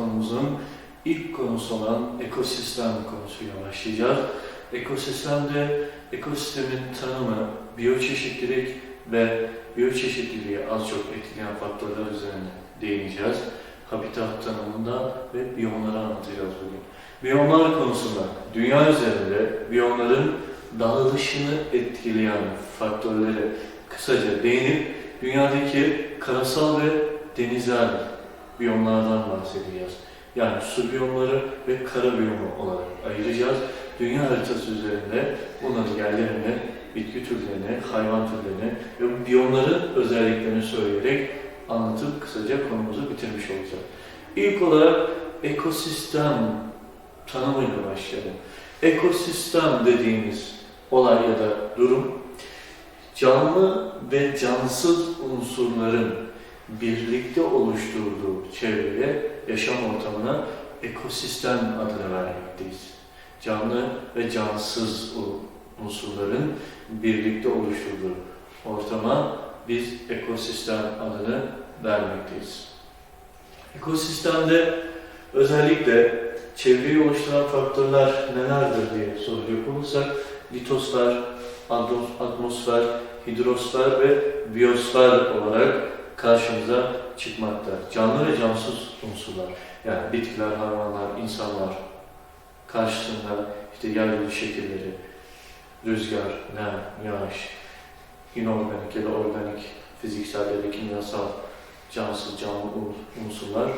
konumuzun ilk konusu olan ekosistem konusuyla başlayacağız. Ekosistemde ekosistemin tanımı, biyoçeşitlilik ve biyoçeşitliliği az çok etkileyen faktörler üzerine değineceğiz. Habitat tanımında ve biyomları anlatacağız bugün. Biyomlar konusunda dünya üzerinde biyomların dağılışını etkileyen faktörlere kısaca değinip dünyadaki karasal ve denizel biyomlardan bahsedeceğiz. Yani su biyomları ve kara biyomu olarak ayıracağız. Dünya haritası üzerinde bunların yerlerini, bitki türlerini, hayvan türlerini ve biyomların özelliklerini söyleyerek anlatıp kısaca konumuzu bitirmiş olacağız. İlk olarak ekosistem tanımıyla başlayalım. Ekosistem dediğimiz olay ya da durum canlı ve cansız unsurların birlikte oluşturduğu çevreye, yaşam ortamına ekosistem adını vermekteyiz. Canlı ve cansız unsurların birlikte oluşturduğu ortama biz ekosistem adını vermekteyiz. Ekosistemde özellikle çevreyi oluşturan faktörler nelerdir diye soracak olursak litosfer, atmosfer, hidrosfer ve biyosfer olarak karşımıza çıkmakta. Canlı ve cansız unsurlar, yani bitkiler, hayvanlar, insanlar karşısında işte yeryüzü şekilleri, rüzgar, nem, yağış, inorganik ya da organik, fiziksel ya da kimyasal, cansız, canlı unsurlar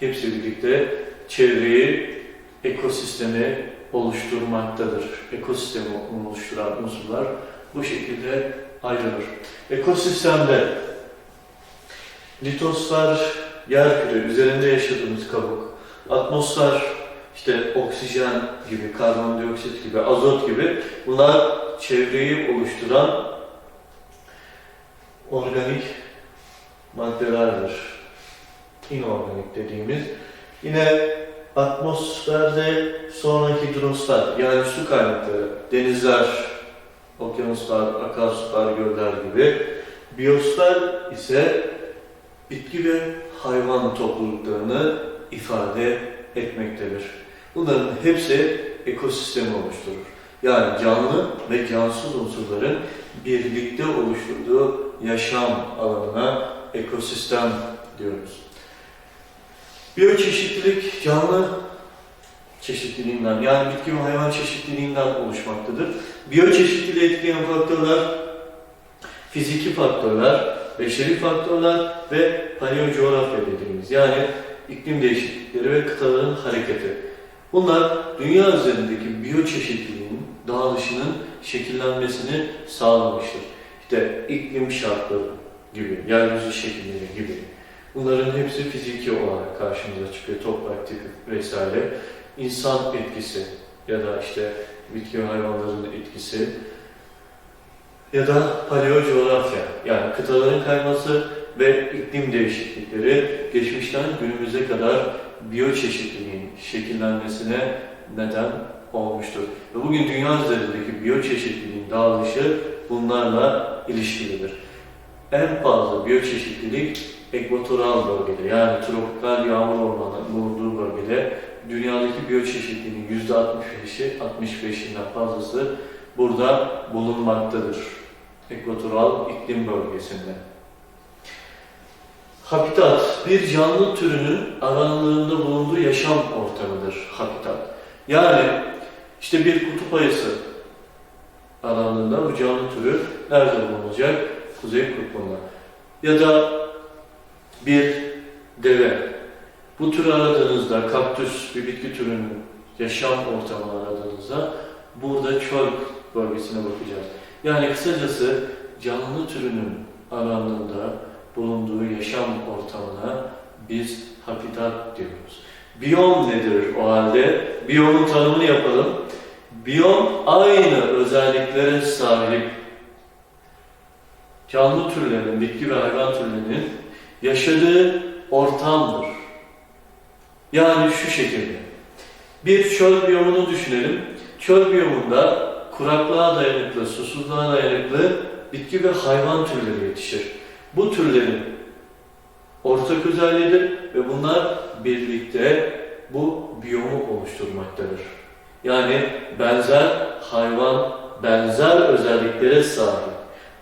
hepsi birlikte çevreyi, ekosistemi oluşturmaktadır. Ekosistemi oluşturan unsurlar bu şekilde ayrılır. Ekosistemde litosfer, yer küre, üzerinde yaşadığımız kabuk, atmosfer, işte oksijen gibi, karbondioksit gibi, azot gibi bunlar çevreyi oluşturan organik maddelerdir. İnorganik dediğimiz. Yine atmosferde sonra hidrosfer yani su kaynakları, denizler, okyanuslar, akarsular, göller gibi. Biyosfer ise bitki ve hayvan topluluklarını ifade etmektedir. Bunların hepsi ekosistemi oluşturur. Yani canlı ve cansız unsurların birlikte oluşturduğu yaşam alanına ekosistem diyoruz. Biyoçeşitlilik canlı çeşitliliğinden yani bitki ve hayvan çeşitliliğinden oluşmaktadır. Biyoçeşitliliği etkileyen faktörler fiziki faktörler, beşeri faktörler ve paleocoğrafya dediğimiz yani iklim değişiklikleri ve kıtaların hareketi. Bunlar dünya üzerindeki biyoçeşitliliğin dağılışının şekillenmesini sağlamıştır. İşte iklim şartları gibi, yeryüzü şekilleri gibi. Bunların hepsi fiziki olarak karşımıza çıkıyor. Toprak tipi vesaire. İnsan etkisi ya da işte bitki ve hayvanların etkisi ya da paleocoğrafya yani kıtaların kayması ve iklim değişiklikleri geçmişten günümüze kadar biyoçeşitliliğin şekillenmesine neden olmuştur. Ve bugün dünya üzerindeki biyoçeşitliliğin dağılışı bunlarla ilişkilidir. En fazla biyoçeşitlilik ekvatoral bölgede yani tropikal yağmur ormanının bulunduğu bölgede dünyadaki biyoçeşitliliğin %65'i 65'inden fazlası burada bulunmaktadır. Ekvatoral iklim bölgesinde. Habitat, bir canlı türünün aranlığında bulunduğu yaşam ortamıdır habitat. Yani işte bir kutup ayısı alanında bu canlı türü nerede bulunacak? Kuzey kutbunda. Ya da bir deve. Bu türü aradığınızda, kaktüs bir bitki türünün yaşam ortamını aradığınızda burada çöl bölgesine bakacağız. Yani kısacası canlı türünün alanında bulunduğu yaşam ortamına biz habitat diyoruz. Biyom nedir o halde? Biyomun tanımını yapalım. Biyom aynı özelliklere sahip canlı türlerin, bitki ve hayvan türlerinin yaşadığı ortamdır. Yani şu şekilde. Bir çöl biyomunu düşünelim. Çöl biyomunda kuraklığa dayanıklı, susuzluğa dayanıklı bitki ve hayvan türleri yetişir. Bu türlerin ortak özelliğidir ve bunlar birlikte bu biyomu oluşturmaktadır. Yani benzer hayvan, benzer özelliklere sahip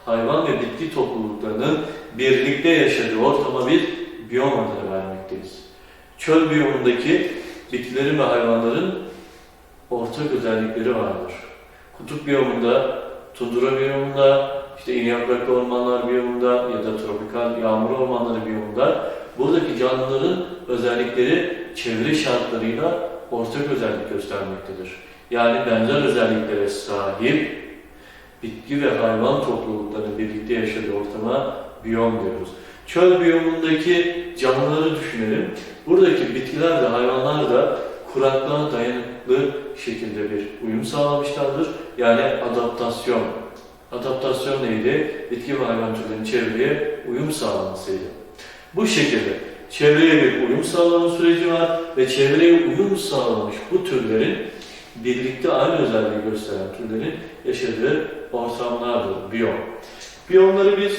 hayvan ve bitki topluluklarının birlikte yaşadığı ortama bir biyom adını vermekteyiz. Çöl biyomundaki bitkilerin ve hayvanların ortak özellikleri vardır. Kutup biyomunda, tundra biyomunda, işte iri yapraklı ormanlar biyomunda ya da tropikal yağmur ormanları biyomunda buradaki canlıların özellikleri çevre şartlarıyla ortak özellik göstermektedir. Yani benzer özelliklere sahip bitki ve hayvan topluluklarının birlikte yaşadığı ortama biyom diyoruz. Çöl biyomundaki canlıları düşünelim. Buradaki bitkiler de hayvanlar da kuraklığa dayanıklı şekilde bir uyum sağlamışlardır. Yani adaptasyon. Adaptasyon neydi? Bitki ve hayvan türlerinin çevreye uyum sağlamasıydı. Bu şekilde çevreye bir uyum sağlama süreci var ve çevreye uyum sağlamış bu türlerin birlikte aynı özelliği gösteren türlerin yaşadığı ortamlardır, biyom. Biyomları biz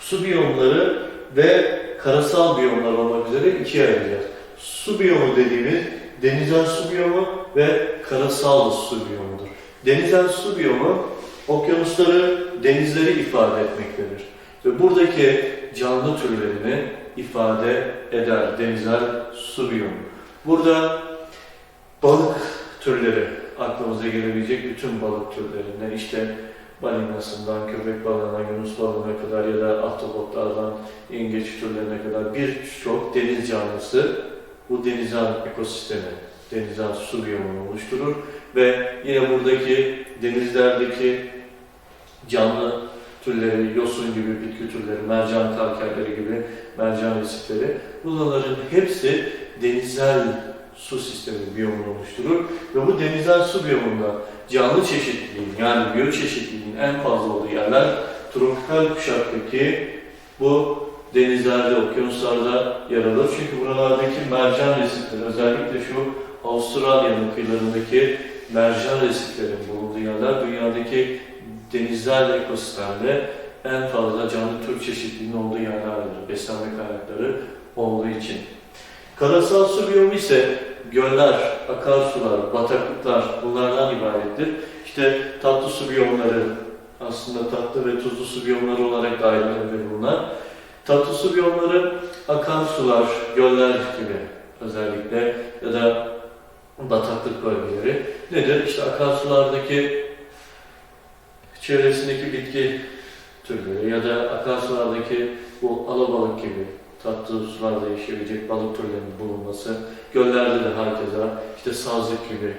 su biyomları ve karasal biyomlar olmak üzere ikiye ayıracağız. Su biyomu dediğimiz denizel su biyomu ve karasal su biyomudur. Denizel su biyomu okyanusları, denizleri ifade etmektedir. Ve buradaki canlı türlerini ifade eder denizel su biyomu. Burada balık türleri aklımıza gelebilecek bütün balık türlerinden işte balinasından, köpek balığına, yunus balığına kadar ya da ahtapotlardan yengeç türlerine kadar birçok deniz canlısı bu denizal ekosistemi, denizal su biyomunu oluşturur ve yine buradaki denizlerdeki canlı türleri, yosun gibi bitki türleri, mercan kalkerleri gibi mercan resifleri bunların hepsi denizel su sistemi biyomunu oluşturur ve bu denizel su biyomunda canlı çeşitliliğin yani biyoçeşitliliğin en fazla olduğu yerler tropikal kuşaktaki bu denizlerde, okyanuslarda yer alır. Çünkü buralardaki mercan resifleri, özellikle şu Avustralya'nın kıyılarındaki mercan resiflerin bulunduğu yerler dünyadaki denizler ekosistemde en fazla canlı tür çeşitliliğinin olduğu yerlerdir. Beslenme kaynakları olduğu için. Karasal su biyomu ise göller, akarsular, bataklıklar bunlardan ibarettir. İşte tatlı su biyomları aslında tatlı ve tuzlu su biyomları olarak da ayrılabilir bunlar. Tatlı su biyomları akarsular, göller gibi özellikle ya da bataklık bölgeleri nedir? İşte akarsulardaki çevresindeki bitki türleri ya da akarsulardaki bu alabalık gibi tatlı sularda yaşayabilecek balık türlerinin bulunması, göllerde de herkese işte sazlık gibi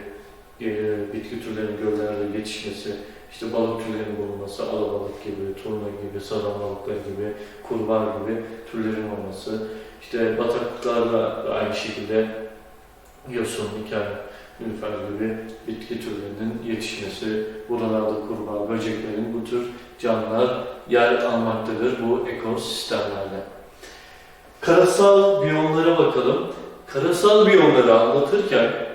e, bitki türlerinin göllerde yetişmesi, işte balık türlerinin bulunması, alabalık gibi, turna gibi, sazan balıkları gibi, kurbağa gibi türlerin olması, işte bataklıklarda da aynı şekilde yosun, ikel, nilüfer gibi bitki türlerinin yetişmesi, buralarda kurbağa, böceklerin bu tür canlılar yer almaktadır bu ekosistemlerde. Karasal biyomlara bakalım. Karasal biyomları anlatırken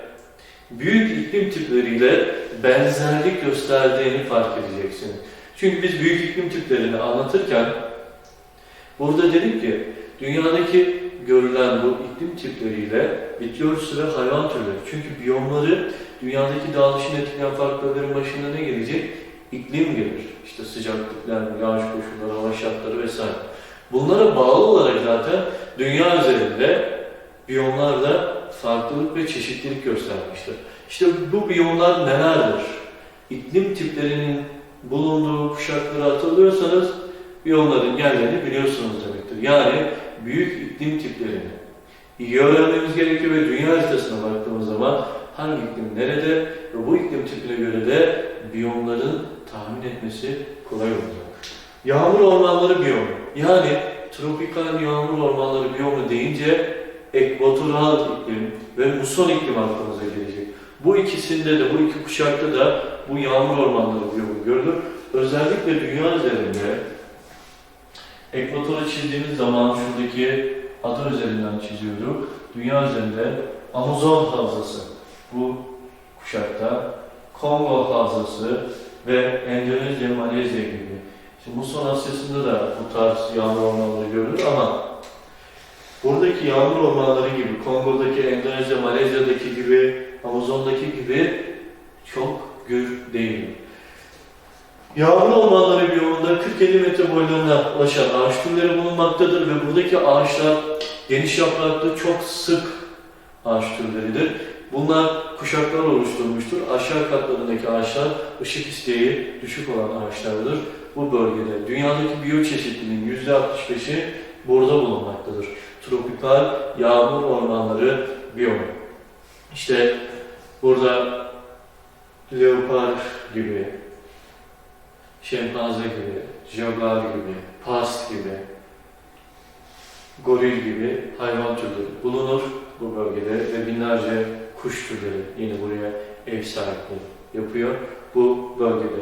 büyük iklim tipleriyle benzerlik gösterdiğini fark edeceksiniz. Çünkü biz büyük iklim tiplerini anlatırken burada dedik ki dünyadaki görülen bu iklim tipleriyle bitki örtüsü ve hayvan türleri. Çünkü biyomları dünyadaki dağılışını etkileyen faktörlerin başında ne gelecek? İklim gelir. İşte sıcaklıklar, yağış koşulları, hava şartları vesaire. Bunlara bağlı olarak zaten dünya üzerinde biyomlarda farklılık ve çeşitlilik göstermiştir. İşte bu biyomlar nelerdir? İklim tiplerinin bulunduğu kuşakları hatırlıyorsanız biyomların yerlerini biliyorsunuz demektir. Yani büyük iklim tiplerini iyi öğrenmemiz gerekiyor ve dünya haritasına baktığımız zaman hangi iklim nerede ve bu iklim tipine göre de biyomların tahmin etmesi kolay olacak. Yağmur ormanları biyomu. Yani tropikal yağmur ormanları biyomu deyince ekvatoral iklim ve muson iklim aklımıza gelecek. Bu ikisinde de, bu iki kuşakta da bu yağmur ormanları biyomu görülür. Özellikle dünya üzerinde ekvatoru çizdiğimiz zaman şuradaki adı üzerinden çiziyorduk. Dünya üzerinde Amazon havzası bu kuşakta, Kongo havzası ve Endonezya, Malezya gibi Şimdi Muson Asyası'nda da bu tarz yağmur ormanları görülür ama buradaki yağmur ormanları gibi, Kongo'daki, Endonezya, Malezya'daki gibi, Amazon'daki gibi çok gür değil. Yağmur ormanları biyomunda 40-50 metre boylarına ulaşan ağaç türleri bulunmaktadır ve buradaki ağaçlar geniş yapraklı çok sık ağaç türleridir. Bunlar kuşaklar oluşturmuştur. Aşağı katlarındaki ağaçlar ışık isteği düşük olan ağaçlardır. Bu bölgede dünyadaki biyoçeşitliliğin %65'i burada bulunmaktadır. Tropikal yağmur ormanları biyomu. İşte burada leopar gibi, şempanze gibi, jaguar gibi, past gibi, goril gibi hayvan türleri bulunur bu bölgede ve binlerce kuş türleri yine buraya ev sahipliği yapıyor bu bölgede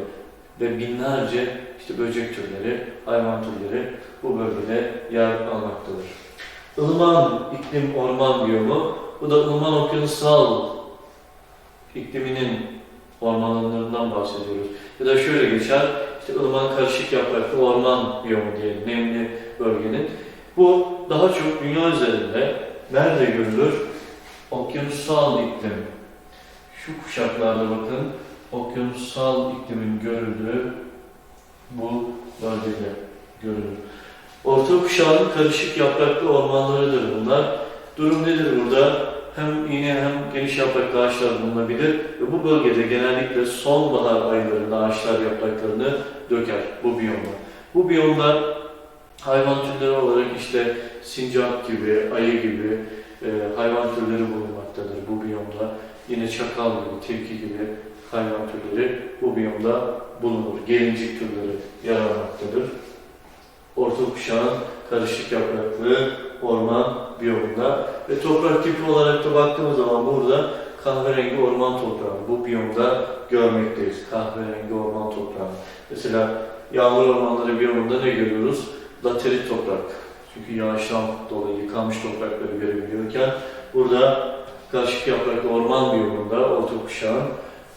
ve binlerce işte böcek türleri, hayvan türleri bu bölgede yer almaktadır. Ilıman iklim orman biyomu, bu da ılıman okyanusal ikliminin ormanlarından bahsediyoruz. Ya da şöyle geçer, işte ılıman karışık yapraklı orman biyomu diye nemli bölgenin. Bu daha çok dünya üzerinde nerede görülür? Okyanusal iklim. Şu kuşaklarda bakın, okyanusal iklimin görüldüğü bu bölgede görülür. Orta kuşağın karışık yapraklı ormanlarıdır bunlar. Durum nedir burada? Hem yine hem geniş yapraklı ağaçlar bulunabilir ve bu bölgede genellikle sonbahar aylarında ağaçlar yapraklarını döker bu biyomda. Bu biyomda hayvan türleri olarak işte sincap gibi, ayı gibi e, hayvan türleri bulunmaktadır bu biyomda. Yine çakal gibi, tilki gibi hayvan türleri bu biyomda bulunur. Gelincik türleri yer almaktadır. Orta kuşağın karışık yapraklı orman biyomunda ve toprak tipi olarak da baktığımız zaman burada kahverengi orman toprağı bu biyomda görmekteyiz. Kahverengi orman toprağı. Mesela yağmur ormanları biyomunda ne görüyoruz? Laterit toprak. Çünkü yağıştan dolayı yıkanmış toprakları görebiliyorken burada karışık yapraklı orman biyomunda orta kuşağın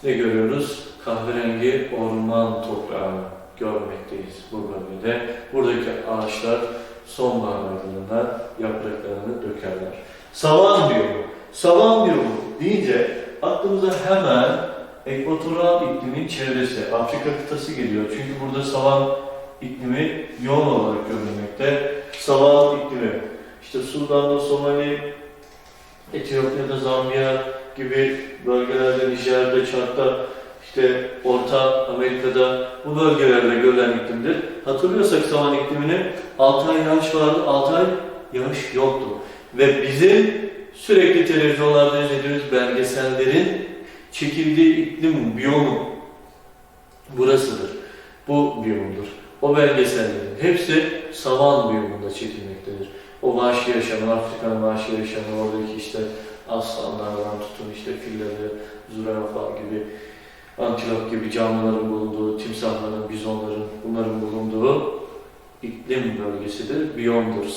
ne görüyoruz? Kahverengi orman toprağını görmekteyiz bu bölgede. Buradaki ağaçlar sonbahar yapraklarını dökerler. Savan biyomu. Savan biyomu deyince aklımıza hemen ekvatoral iklimin çevresi, Afrika kıtası geliyor. Çünkü burada savan iklimi yoğun olarak görülmekte. Savan iklimi, işte Sudan'da, Somali, Etiyopya'da, Zambiya gibi bölgelerde, Nijer'de, Çad'da, işte Orta Amerika'da bu bölgelerde görülen iklimdir. Hatırlıyorsak savan iklimini 6 ay yağış vardı, 6 ay yağış yoktu. Ve bizim sürekli televizyonlarda izlediğimiz belgesellerin çekildiği iklim biyomu burasıdır. Bu biyomdur. O belgesellerin hepsi savan biyomunda çekilmektedir. O vahşi yaşamı, Afrika'nın vahşi yaşamı, oradaki işte aslanlardan tutun işte filleri, zürafa gibi antilop gibi canlıların bulunduğu, timsahların, bizonların, bunların bulunduğu iklim bölgesidir, biyomdur.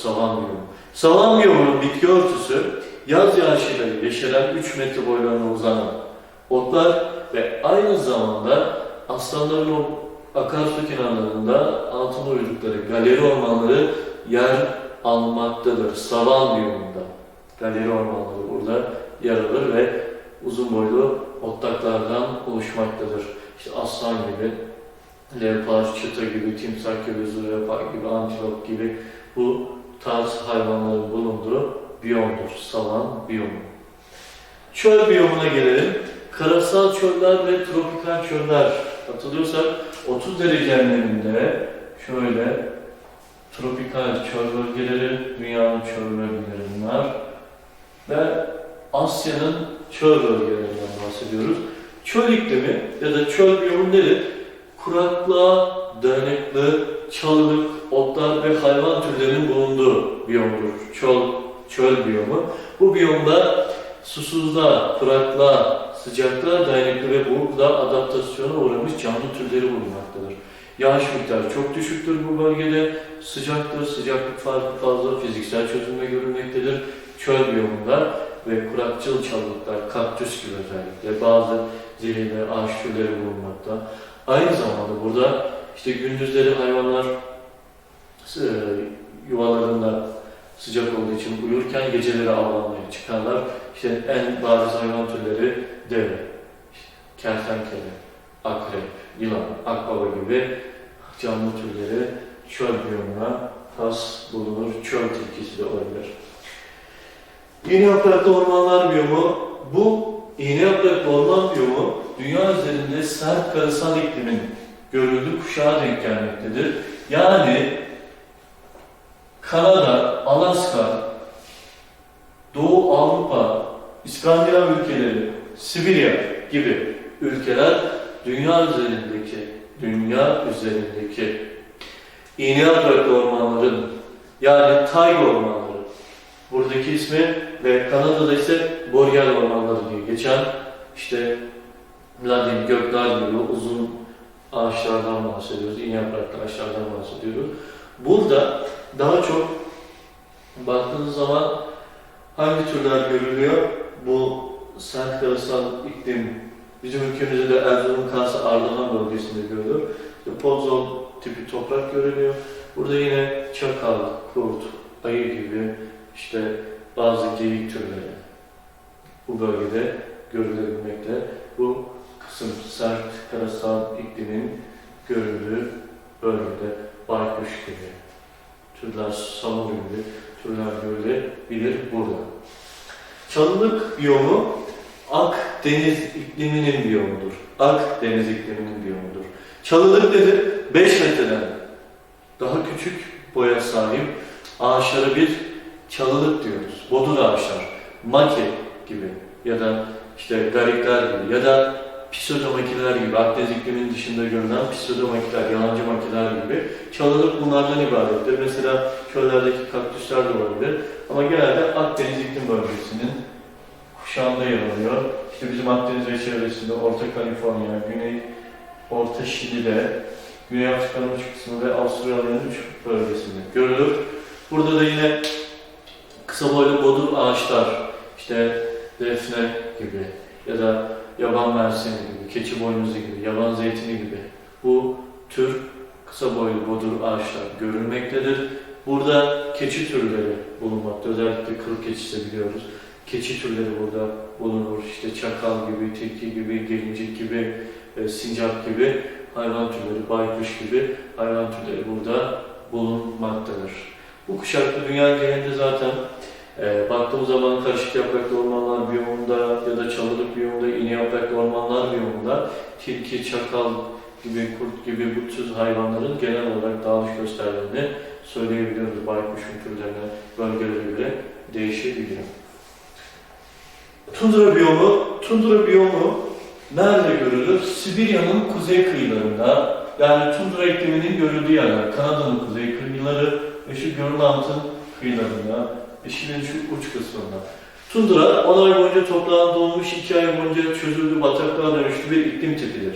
Savan biyomunun bitki örtüsü yaz yağışıyla yeşeren 3 metre boylarına uzanan otlar ve aynı zamanda aslanların o akarsu kenarlarında altında uydukları galeri ormanları yer almaktadır. Savan biyomunda galeri ormanları burada yer alır ve uzun boylu otlaklardan oluşmaktadır. İşte aslan gibi, leopar, çita gibi, timsah gibi, zürafa gibi, antilop gibi bu tarz hayvanların bulunduğu biyomdur. Savan biyomu. Çöl biyomuna gelelim. Karasal çöller ve tropikal çöller. Hatırlıyorsak 30 derece enleminde şöyle tropikal çöl bölgeleri, dünyanın çöl bölgeleri bunlar. Ve Asya'nın çöl bölgelerinden bahsediyoruz. Çöl iklimi ya da çöl biyomu nedir? Kuraklığa dayanıklı çalılık, otlar ve hayvan türlerinin bulunduğu biyomdur. Çöl, çöl biyomu. Bu biyomda susuzluğa, kuraklığa, sıcaklığa dayanıklı ve burada adaptasyona uğramış canlı türleri bulunmaktadır. Yağış miktarı çok düşüktür bu bölgede. Sıcaktır, sıcaklık farkı fazla, fiziksel çözülme görülmektedir. Çöl biyomunda ve kurakçıl çalılıklar, kaktüs gibi özellikle bazı zehirli ağaç türleri bulunmakta. Aynı zamanda burada işte gündüzleri hayvanlar e, yuvalarında sıcak olduğu için uyurken geceleri avlanmaya çıkarlar. İşte en bariz hayvan türleri deve, kertenkele, akrep, yılan, akbaba gibi canlı türleri çöl biyomuna has bulunur. Çöl tilkisi de olabilir. İğne yapraklı ormanlar biyomu bu iğne yapraklı orman biyomu dünya üzerinde sert karasal iklimin görüldüğü kuşağa denk gelmektedir. Yani Kanada, Alaska, Doğu Avrupa, İskandinav ülkeleri, Sibirya gibi ülkeler dünya üzerindeki dünya üzerindeki iğne yapraklı ormanların yani tayga ormanları buradaki ismi ve Kanada'da ise boreal ormanları diye geçen işte Vladimir gökler gibi uzun ağaçlardan bahsediyoruz, iğne yapraklı ağaçlardan bahsediyoruz. Burada daha çok baktığınız zaman hangi türler görülüyor? Bu sert karasal iklim bizim ülkemizde de Erzurum, Kars, Ardahan bölgesinde görülüyor. İşte Podzol tipi toprak görülüyor. Burada yine çakal, kurt, ayı gibi işte bazı geyik türleri bu bölgede görülebilmekte. Bu kısım sert karasal iklimin görüldüğü bölgede baykuş gibi, türler samur gibi türler görülebilir burada. Çalılık biyomu Akdeniz ikliminin biyomudur. Akdeniz ikliminin biyomudur. Çalılık nedir? 5 metreden daha küçük boya sahip ağaçlara bir çalılık diyoruz. Bodur ağaçlar, maki gibi ya da işte garikler gibi ya da pseudomakiler gibi Akdeniz ikliminin dışında görülen pseudomakiler, yalancı makiler gibi çalılık bunlardan ibarettir. Mesela çöllerdeki kaktüsler de olabilir ama genelde Akdeniz iklim bölgesinin kuşağında yer alıyor. İşte bizim Akdeniz ve çevresinde Orta Kaliforniya, Güney Orta Şili'de, Güney Afrika'nın uç kısmı ve Avustralya'nın uç bölgesinde görülür. Burada da yine kısa boylu bodur ağaçlar, işte defne gibi ya da yaban mersini gibi, keçi boynuzu gibi, yaban zeytini gibi bu tür kısa boylu bodur ağaçlar görülmektedir. Burada keçi türleri bulunmakta. Özellikle kıl keçisi biliyoruz. Keçi türleri burada bulunur. İşte çakal gibi, tilki gibi, gelincik gibi, e, sincap gibi hayvan türleri, baykuş gibi hayvan türleri burada bulunmaktadır. Bu kuşaklı dünya genelinde zaten e, baktığımız zaman karışık yapraklı ormanlar biyomunda ya da çalılık biyomunda, iğne yapraklı ormanlar biyomunda tilki, çakal gibi, kurt gibi bu tür hayvanların genel olarak dağılış gösterdiğini söyleyebiliyoruz. Baykuşun türlerine, bölgelere göre değişebiliyor. Tundra biyomu, tundra biyomu nerede görülür? Sibirya'nın kuzey kıyılarında, yani tundra ikliminin görüldüğü yerler, Kanada'nın kuzey kıyıları ve şu Grönland'ın kıyılarında, ve Şili'nin şu uç kısmında. Tundra, 10 ay boyunca toprağın dolmuş, 2 ay boyunca çözüldü, bataklığa dönüştü bir iklim tipidir.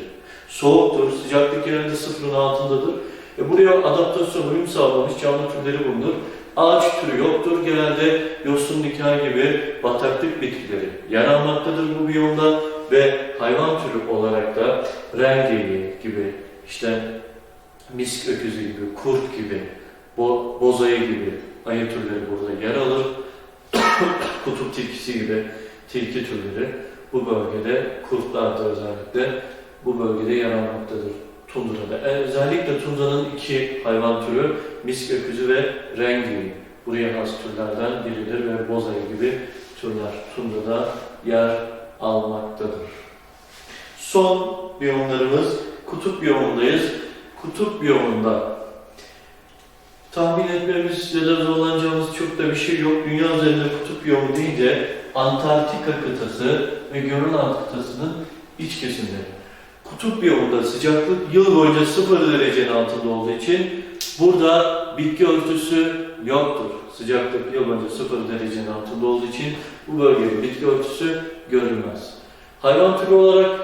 Soğuktur, sıcaklık genelde sıfırın altındadır. E buraya adaptasyon, uyum sağlamış canlı türleri bulunur. Ağaç türü yoktur. Genelde yosun nikah gibi bataklık bitkileri yer almaktadır bu biyomda ve hayvan türü olarak da rengeyi gibi, işte misk öküzü gibi, kurt gibi, bo bozayı gibi ayı türleri burada yer alır. Kutup tilkisi gibi tilki türleri bu bölgede, kurtlar özellikle bu bölgede yer almaktadır. Tundra'da. E, özellikle Tundra'nın iki hayvan türü misk öküzü ve rengi buraya has türlerden biridir ve bozayı gibi türler Tundra'da yer almaktadır. Son biyomlarımız kutup biyomundayız. Kutup biyomunda tahmin etmemiz ya da zorlanacağımız çok da bir şey yok. Dünya üzerinde kutup biyomu deyince Antarktika kıtası ve Grönland kıtasının iç kesimleri. Kutup biyomunda sıcaklık yıl boyunca sıfır derecenin altında olduğu için burada bitki örtüsü yoktur. Sıcaklık yıl boyunca sıfır derecenin altında olduğu için bu bölgede bitki örtüsü görülmez. Hayvan türü olarak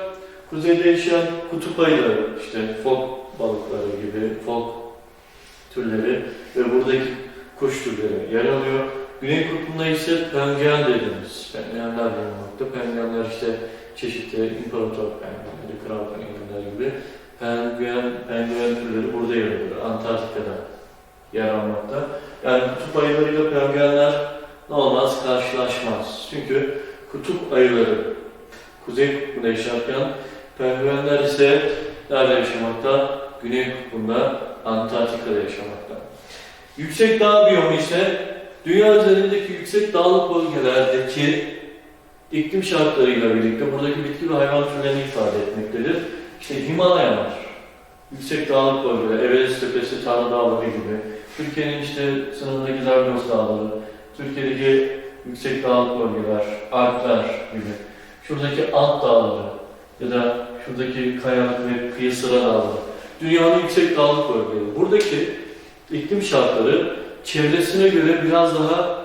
kuzeyde yaşayan kutup ayıları, işte fok balıkları gibi fok türleri ve buradaki kuş türleri yer alıyor. Güney kutbunda ise penguen dediğimiz penguenler bulunmakta. Penguenler işte çeşitli imparator penguenleri, kral penguenler gibi penguen, penguen türleri burada yer alıyor. Antarktika'da yer almakta. Yani kutup ayılarıyla penguenler ne olmaz? Karşılaşmaz. Çünkü kutup ayıları kuzey kutbunda yaşarken penguenler ise nerede yaşamakta? Güney kutbunda Antarktika'da yaşamakta. Yüksek dağ biyomu ise dünya üzerindeki yüksek dağlık bölgelerdeki iklim şartlarıyla birlikte buradaki bitki ve hayvan türlerini ifade etmektedir. İşte Himalayalar, yüksek dağlık bölgeler, Everest Tepesi, Tanrı Dağları gibi, Türkiye'nin işte sınırındaki Zagros Dağları, Türkiye'deki yüksek dağlık bölgeler, Alpler gibi, şuradaki Ant Dağları ya da şuradaki kayalık ve kıyı sıra dağları, dünyanın yüksek dağlık bölgeleri. Buradaki iklim şartları çevresine göre biraz daha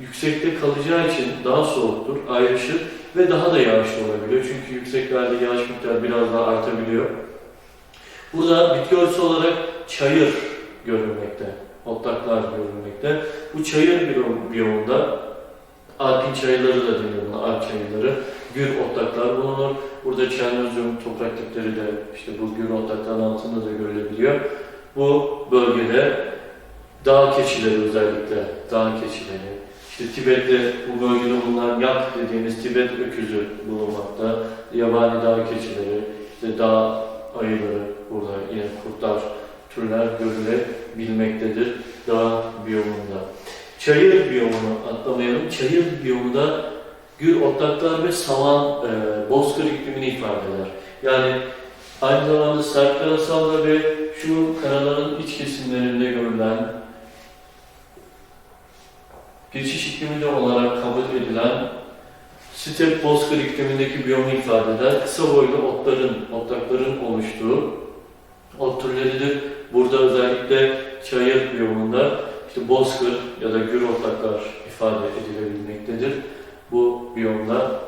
yüksekte kalacağı için daha soğuktur, ayrışır ve daha da yağışlı olabiliyor. Çünkü yükseklerde yağış miktarı biraz daha artabiliyor. Burada bitki örtüsü olarak çayır görülmekte, otlaklar görülmekte. Bu çayır biyom- biyomunda alpin çayırları da deniyor buna, alp çayırları. Gür otlaklar bulunur. Burada çelnozum toprak tipleri de işte bu gür otlakların altında da görülebiliyor. Bu bölgede dağ keçileri özellikle, dağ keçileri, işte Tibet'te bu bölgede bulunan yak dediğimiz Tibet öküzü bulunmakta, yabani dağ keçileri, işte dağ ayıları, burada yine kurtlar, türler görülebilmektedir dağ biyomunda. Çayır biyomunu atlamayalım. Çayır biyomunda gür otlaklar ve savan, e, bozkır iklimini ifade eder. Yani aynı zamanda sert ve şu karaların iç kesimlerinde görülen geçiş iklimi de olarak kabul edilen step bozkır iklimindeki biyomu ifade eder. Kısa boylu otların, otlakların oluştuğu ot türleridir. Burada özellikle çayır biyomunda işte bozkır ya da gür otlaklar ifade edilebilmektedir. Bu biyomda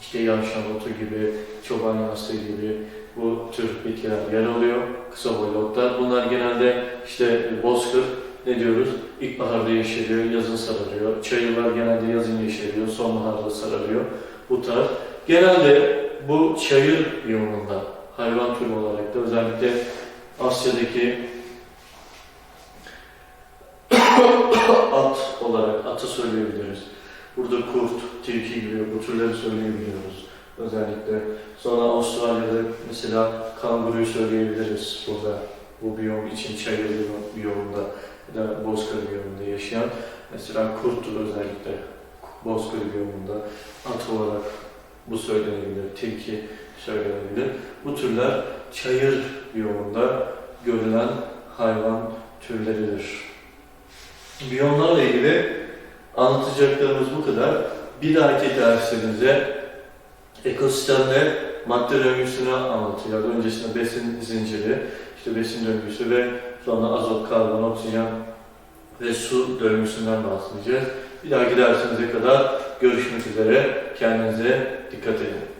işte yavşan otu gibi, çoban yastığı gibi bu tür bitkiler yer alıyor. Kısa boylu otlar. Bunlar genelde işte bozkır ne diyoruz? İlkbaharda yeşeriyor, yazın sararıyor. Çayırlar genelde yazın yeşeriyor, sonbaharda sararıyor. Bu tarz. Genelde bu çayır biyomunda hayvan türü olarak da özellikle Asya'daki at olarak atı söyleyebiliriz. Burada kurt, tilki gibi bu türleri söyleyebiliyoruz özellikle. Sonra Avustralya'da mesela kanguruyu söyleyebiliriz burada bu biyom için çayır biyom- biyomunda ya da bozkır biyomunda yaşayan. Mesela kurttur özellikle bozkır biyomunda at olarak bu söylenebilir, tilki söylenebilir. Bu türler çayır biyomunda görülen hayvan türleridir. Biyomlarla ilgili anlatacaklarımız bu kadar. Bir dahaki dersimize ekosistemde madde döngüsünü anlatacağız. Öncesinde besin zinciri, işte besin döngüsü ve sonra azot, karbon, oksijen ve su döngüsünden bahsedeceğiz. Bir dahaki dersimize kadar görüşmek üzere. Kendinize dikkat edin.